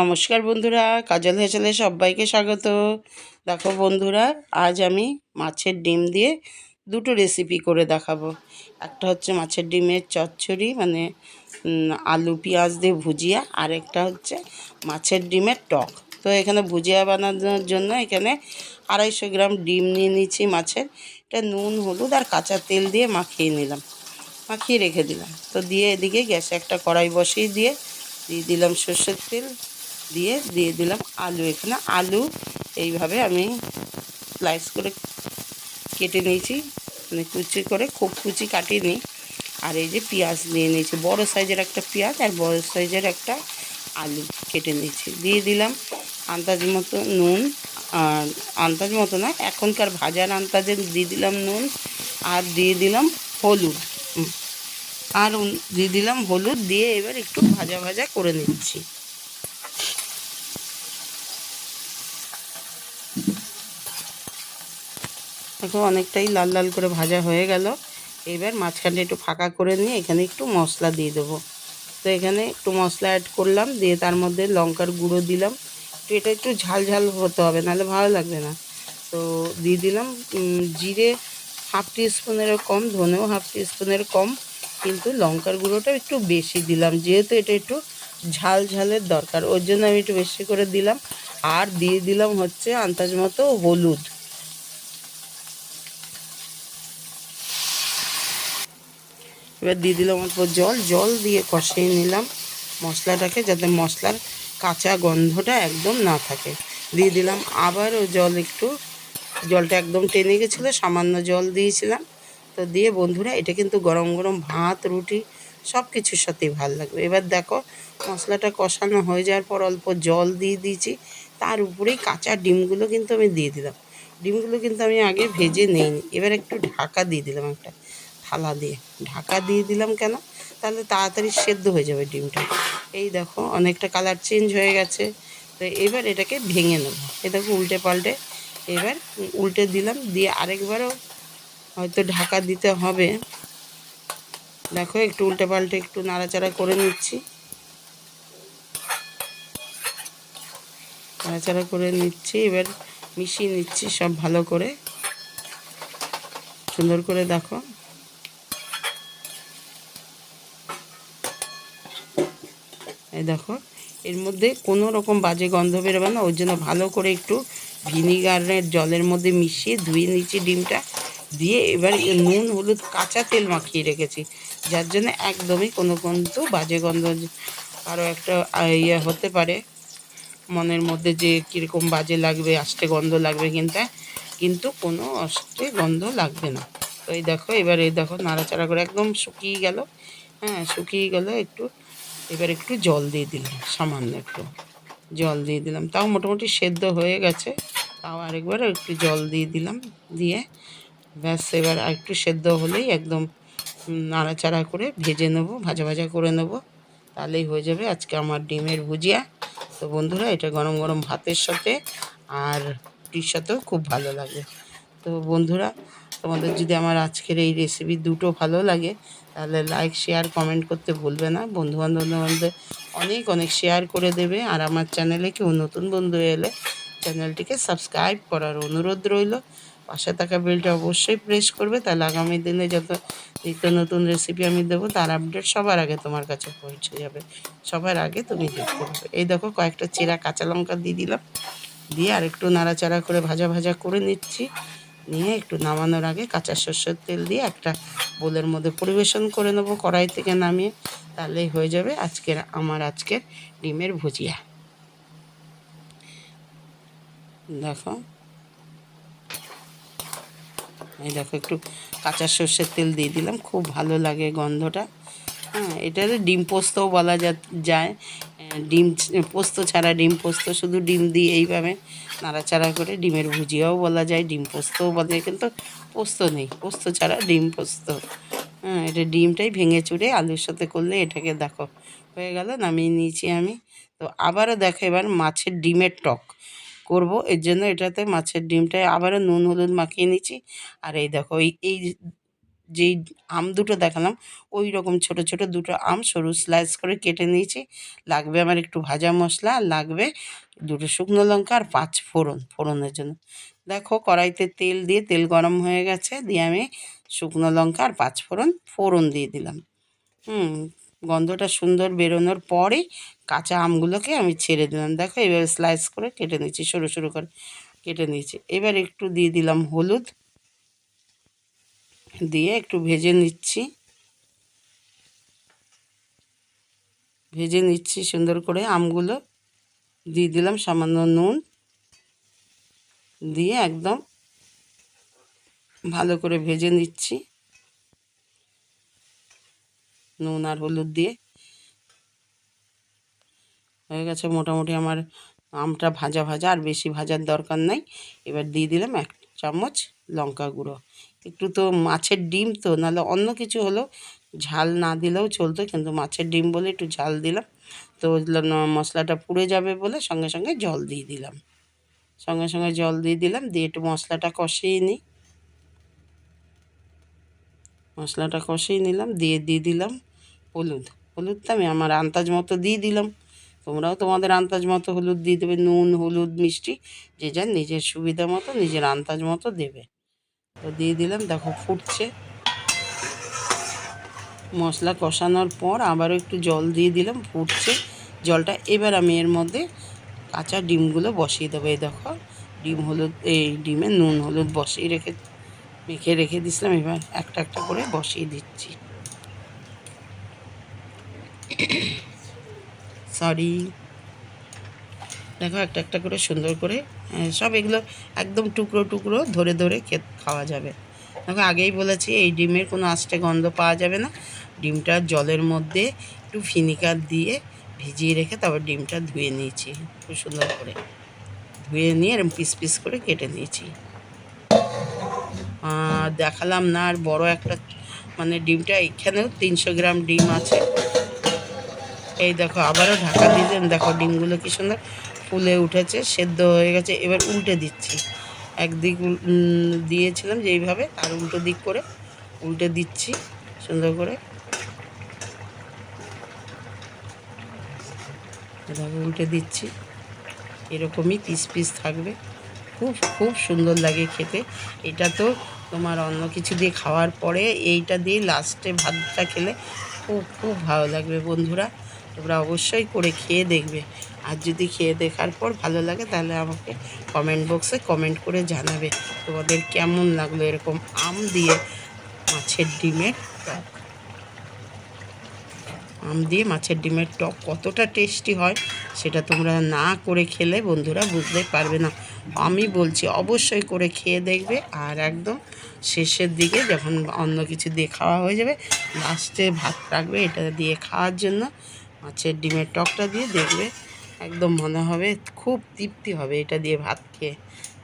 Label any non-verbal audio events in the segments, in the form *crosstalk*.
নমস্কার বন্ধুরা, কাজল হেসেলে সবাইকে স্বাগত। দেখো বন্ধুরা, আজ আমি মাছের ডিম দিয়ে দুটো রেসিপি করে দেখাবো। একটা হচ্ছে মাছের ডিমের চচ্চড়ি মানে আলু, পেঁয়াজ দিয়ে ভুজিয়া, আর একটা হচ্ছে মাছের ডিমের টক। তো এখানে ভুজিয়া বানানোর জন্য এখানে আড়াইশো গ্রাম ডিম নিয়ে নিয়েছি মাছের। এটা নুন, হলুদ আর কাঁচা তেল দিয়ে মাখিয়ে নিলাম। মাখিয়ে রেখে দিলাম। তো দিয়ে এদিকে গ্যাসে একটা কড়াই বসিয়ে দিয়ে দিয়ে দিলাম সর্ষের তেল। দিয়ে দিয়ে দিলাম আলু এখানে। আলু এইভাবে আমি স্লাইস করে কেটে নিয়েছি। মানে কুচি করে, খুব কুচি কাটিয়ে নিই আর এই যে পেঁয়াজ নিয়ে নিয়েছি। বড় সাইজের একটা পেঁয়াজ আর বড় সাইজের একটা আলু কেটে নিয়েছি। দিয়ে দিলাম আন্দাজ মতো নুন। আর আন্দাজ মতো না, এখনকার ভাজার আন্দাজে দিয়ে দিলাম নুন আর দিয়ে দিলাম হলুদ। আর দিয়ে দিলাম হলুদ, দিয়ে এবার একটু ভাজা ভাজা করে নিচ্ছি। দেখো অনেকটাই লাল লাল করে ভাজা হয়ে গেল। এবার মাঝখানটা একটু ফাঁকা করে নিয়ে এখানে একটু মশলা দিয়ে দেবো। তো এখানে একটু মশলা অ্যাড করলাম, দিয়ে তার মধ্যে লঙ্কার গুঁড়ো দিলাম। তো এটা একটু ঝাল ঝাল হতে হবে, নাহলে ভালো লাগবে না। তো দিয়ে দিলাম জিরে হাফ টি স্পুনেরও কম, ধনেও হাফ টি স্পুনের কম, কিন্তু লঙ্কার গুঁড়োটা একটু বেশি দিলাম, যেহেতু এটা একটু ঝাল ঝালের দরকার। ওর জন্য আমি একটু বেশি করে দিলাম। আর দিয়ে দিলাম হচ্ছে আন্দাজ মতো হলুদ। এবার দিয়ে দিলাম অল্প জল। জল দিয়ে কষিয়ে নিলাম মশলাটাকে যাতে মশলার কাঁচা গন্ধটা একদম না থাকে। দিয়ে দিলাম আবারও জল একটু। জলটা একদম টেনে গেছিল, সামান্য জল দিয়েছিলাম। তো দিয়ে বন্ধুরা, এটা কিন্তু গরম গরম ভাত, রুটি সব কিছুর সাথেই ভালো লাগবে। এবার দেখো মশলাটা কষানো হয়ে যাওয়ার পর অল্প জল দিয়ে দিয়েছি। তার উপরেই কাঁচা ডিমগুলো কিন্তু আমি দিয়ে দিলাম। ডিমগুলো কিন্তু আমি আগে ভেজে নেইনি। এবার একটু ঢাকা দিয়ে দিলাম একটা। থালা দিয়ে। ঢাকা দিয়ে দিলাম কেন? তাহলে তাড়াতাড়ি সেদ্ধ হয়ে যাবে ডিমটা। এই দেখো, অনেকটা কালার চেঞ্জ হয়ে গেছে। তো এবার এটাকে ভেঙে নেব। এ দেখো, উল্টে পাল্টে। এবার উল্টে দিলাম, দিয়ে আরেকবারও হয়তো ঢাকা দিতে হবে। দেখো, একটু উল্টে পাল্টে একটু নাড়াচাড়া করে নিচ্ছি। নাড়াচাড়া করে নিচ্ছি, এবার মিশিয়ে নিচ্ছি সব ভালো করে। সুন্দর করে দেখো। এই দেখো, এর মধ্যে কোনো রকম বাজে গন্ধ বেরোবে না, ওর জন্য ভালো করে একটু ভিনিগারের জলের মধ্যে মিশিয়ে ধুয়ে নিচ্ছি ডিমটা দিয়ে এবার নুন, হলুদ, কাঁচা তেল মাখিয়ে রেখেছি। যার জন্য একদমই কোনো কিন্তু বাজে গন্ধ আরও একটা ইয়ে হতে পারে। মনের মধ্যে যে কীরকম বাজে লাগবে, আষ্টে গন্ধ লাগবে কিন্তু কিন্তু কোনো অষ্টে গন্ধ লাগবে না। তো এই দেখো, এবার এই দেখো, নাড়াচাড়া করে একদম শুকিয়ে গেল। হ্যাঁ শুকিয়ে গেল একটু এবার একটু জল দিয়ে দিলাম, সামান্য একটু জল দিয়ে দিলাম। তাও মোটামুটি সেদ্ধ হয়ে গেছে, তাও আরেকবার একটু জল দিয়ে দিলাম, দিয়ে ব্যাস এবার আর একটু সেদ্ধ হলেই একদম নাড়াচাড়া করে ভেজে নেব, ভাজা ভাজা করে নেব, তাহলেই হয়ে যাবে আজকে আমার ডিমের ভুজিয়া। তো বন্ধুরা, এটা গরম গরম ভাতের সাথে আর রুটির সাথেও খুব ভালো লাগে। তো বন্ধুরা, তোমাদের যদি আমার আজকের এই রেসিপি দুটো ভালো লাগে, তাহলে লাইক শেয়ার কমেন্ট করতে ভুলবে না। বন্ধু বান্ধবদের অনেক অনেক শেয়ার করে দেবে, আর আমার চ্যানেলে কেউ নতুন বন্ধু এলে চ্যানেলটিকে সাবস্ক্রাইব করার অনুরোধ রইল। পাশে থাকা বেলটা অবশ্যই প্রেস করবে, তাহলে আগামী দিনে যত নিত্য নতুন রেসিপি আমি দেবো, তার আপডেট সবার আগে তোমার কাছে পৌঁছে যাবে। সবার আগে তুমি দেখতে পাবে। এই দেখো, কয়েকটা চেরা কাঁচা লঙ্কা দিয়ে দিলাম। দিয়ে আর একটু নাড়াচাড়া করে ভাজা ভাজা করে নিচ্ছি। নিয়ে একটু নামানোর আগে কাঁচা সর্ষের তেল দিয়ে একটা বোলের মধ্যে পরিবেশন করে নেব, কড়াই থেকে নামিয়ে, তাহলেই হয়ে যাবে আজকের, আমার আজকের ডিমের ভুজিয়া। দেখো। এই দেখো, একটু কাঁচা সর্ষের তেল দিয়ে দিলাম, খুব ভালো লাগে গন্ধটা। হ্যাঁ এটাতে ডিম পোস্তও বলা যায়। ডিম পোস্ত ছাড়া ডিম পোস্ত শুধু ডিম দিয়ে এইভাবে নাড়াচাড়া করে ডিমের ভুজিয়াও বলা যায়, ডিম পোস্তও বলা যায়, কিন্তু পোস্ত নেই। পোস্ত ছাড়া ডিম পোস্ত। হ্যাঁ এটা ডিমটাই ভেঙে চুড়ে আলুর সাথে করলে এটাকে দেখো, হয়ে গেল, নামিয়ে নিয়েছি আমি। তো আবারও দেখো এবার মাছের ডিমের টক করব। এর জন্য এটাতে মাছের ডিমটা আবারও নুন, হলুদ মাখিয়ে নিচ্ছি। আর এই দেখো, এই এই যেই আম দুটো দেখালাম ওই রকম ছোট ছোট দুটো আম সরু স্লাইস করে কেটে নিয়েছি। লাগবে আমার একটু ভাজা মশলা, লাগবে দুটো শুকনো লঙ্কা আর পাঁচ ফোড়ন, ফোড়নের জন্য। দেখো কড়াইতে তেল দিয়ে, তেল গরম হয়ে গেছে, দিয়ে আমি শুকনো লঙ্কা আর পাঁচ ফোড়ন ফোড়ন দিয়ে দিলাম। হুম, গন্ধটা সুন্দর বেরোনোর পরে কাঁচা আমগুলোকে আমি ছেড়ে দিলাম। দেখো এবার স্লাইস করে কেটে নিয়েছি, সরু সরু করে কেটে নিয়েছি। এবার একটু দিয়ে দিলাম হলুদ। দিয়ে একটু ভেজে নিচ্ছি। ভেজে নিচ্ছি সুন্দর করে আমগুলো। দিয়ে দিলাম সামান্য নুন। দিয়ে একদম ভালো করে ভেজে নিচ্ছি। নুন আর হলুদ দিয়ে। হয়ে গেছে মোটামুটি আমার আমটা ভাজা ভাজা, আর বেশি ভাজার দরকার নাই। এবার দিয়ে দিলাম এক চামচ লঙ্কা গুঁড়ো। একটু তো মাছের ডিম তো, নাহলে অন্য কিছু হলো। ঝাল না দিলেও চলতো, কিন্তু মাছের ডিম বলে একটু ঝাল দিলাম। তো মশলাটা পুড়ে যাবে বলে সঙ্গে সঙ্গে জল দিয়ে দিলাম। সঙ্গে সঙ্গে জল দিয়ে দিলাম, দিয়ে একটু মশলাটা কষিয়ে নিই। মশলাটা কষিয়ে নিলাম, দিয়ে দিয়ে দিলাম হলুদ। হলুদটা আমি আমার আন্দাজ মতো দিয়ে দিলাম। তোমরাও তোমাদের আন্দাজ মতো হলুদ দিয়ে দেবে, নুন, হলুদ, মিষ্টি, যে যার নিজের সুবিধা মতো নিজের আন্দাজ মতো দেবে। তো দিয়ে দিলাম। দেখো ফুটছে। মশলা কষানোর পর আবারও একটু জল দিয়ে দিলাম, ফুটছে। জলটা এবার আমি এর মধ্যে কাঁচা ডিমগুলো বসিয়ে দেবো। এই দেখো, ডিম হলুদ, এই ডিমে নুন, হলুদ বসিয়ে রেখে, মেখে রেখে দিছিলাম এবার একটা একটা করে বসিয়ে দিচ্ছি। *coughs* সরি দেখো একটা একটা করে সুন্দর করে সব এগুলো একদম টুকরো টুকরো ধরে ধরে খেত, খাওয়া যাবে। দেখো আগেই বলেছি, এই ডিমের কোনো আষ্টে গন্ধ পাওয়া যাবে না। ডিমটা জলের মধ্যে একটু ভিনিগার দিয়ে ভিজিয়ে রেখে তারপর ডিমটা ধুয়ে নিয়েছি, খুব সুন্দর করে। ধুয়ে নিয়ে এরকম পিস পিস করে কেটে নিয়েছি। দেখালাম না আর বড় একটা মানে ডিমটা এখানেও তিনশো গ্রাম ডিম আছে। এই দেখো আবারও ঢাকা দিয়ে দেখো ডিমগুলো কি সুন্দর। ফুলে উঠেছে, সেদ্ধ হয়ে গেছে। এবার উল্টে দিচ্ছি। একদিক দিয়েছিলাম যে এইভাবে, আর উল্টো দিক করে উল্টে দিচ্ছি সুন্দর করে। এভাবে উল্টে দিচ্ছি। এরকমই পিস পিস থাকবে। খুব খুব সুন্দর লাগে খেতে। এটা তো তোমার অন্য কিছু দিয়ে খাওয়ার পরে এইটা দিয়ে লাস্টে ভাতটা খেলে খুব খুব ভালো লাগবে বন্ধুরা। তোমরা অবশ্যই করে খেয়ে দেখবে। আর যদি খেয়ে দেখার পর ভালো লাগে, তাহলে আমাকে কমেন্ট বক্সে কমেন্ট করে জানাবে। তোমাদের কেমন লাগল এরকম আম দিয়ে মাছের ডিমের টক? আম দিয়ে মাছের ডিমের টক কতটা টেস্টি হয়, সেটা তোমরা না করে খেলে বন্ধুরা বুঝতে পারবে না। আমি বলছি অবশ্যই করে খেয়ে দেখবে আর একদম শেষের দিকে যখন অন্য কিছু দিয়ে খাওয়া হয়ে যাবে লাস্টে ভাত রাখবে এটা দিয়ে খাওয়ার জন্য। মাছের ডিমের টকটা দিয়ে দেখবে একদম মনে হবে, খুব তৃপ্তি হবে এটা দিয়ে ভাত খেয়ে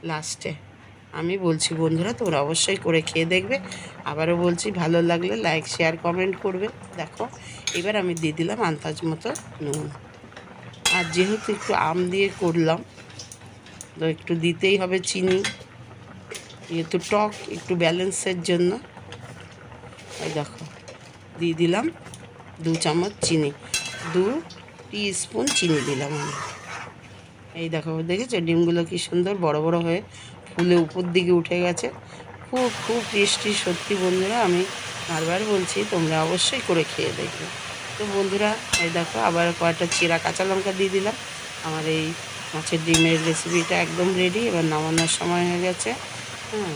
লাস্টে। আমি বলছি, বন্ধুরা, তোমরা অবশ্যই করে খেয়ে দেখবে। আবারও বলছি, ভালো লাগলে লাইক শেয়ার কমেন্ট করবে। দেখো, এবার আমি দিয়ে দিলাম আন্দাজ মতো নুন। আর যেহেতু একটু আম দিয়ে করলাম, তো একটু দিতেই হবে চিনি। যেহেতু টক, একটু ব্যালেন্সের জন্য। দেখো, দিয়ে দিলাম দু চামচ চিনি। দু স্পুন চিনি দিলাম আমি। এই দেখো, দেখেছ? ডিমগুলো কি সুন্দর বড় বড় হয়ে ফুলে উপর দিকে উঠে গেছে। খুব খুব টেস্টি সত্যি বন্ধুরা, আমি বারবার বলছি, তোমরা অবশ্যই করে খেয়ে দেখবে। তো বন্ধুরা, এই দেখো, আবার কয়েকটা চিরা কাঁচা লঙ্কা দিয়ে দিলাম। আমার এই মাছের ডিমের রেসিপিটা একদম রেডি এবার নামানোর সময় হয়ে গেছে। হ্যাঁ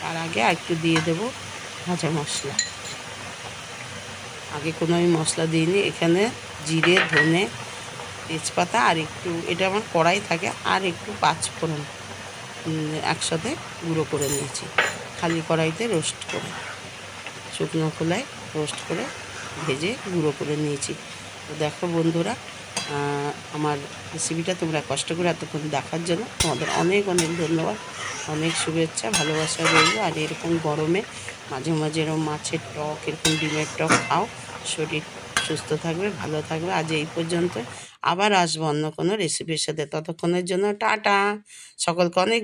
তার আগে একটু দিয়ে দেবো ভাজা মশলা। আগে কোনো আমি মশলা দিইনি, এখানে জিরে, ধনে, তেজপাতা আর একটু, এটা আমার কড়াই থাকে, আর একটু পাঁচফোড়ন একসাথে গুঁড়ো করে নিয়েছি। খালি কড়াইতে রোস্ট করে, শুকনো খোলায় রোস্ট করে ভেজে গুঁড়ো করে নিয়েছি। তো দেখো বন্ধুরা আমার রেসিপিটা তোমরা কষ্ট করে এতক্ষণ দেখার জন্য তোমাদের অনেক অনেক ধন্যবাদ। অনেক শুভেচ্ছা, ভালোবাসা রইল। আর এরকম গরমে মাঝে মাঝে এরকম মাছের টক, এরকম ডিমের টক খাও, শরীর সুস্থ থাকবে, ভালো থাকবে। আজ এই পর্যন্ত। আবার আসব অন্য কোনো রেসিপির সাথে। ততক্ষণের জন্য টাটা। সকলকে অনেক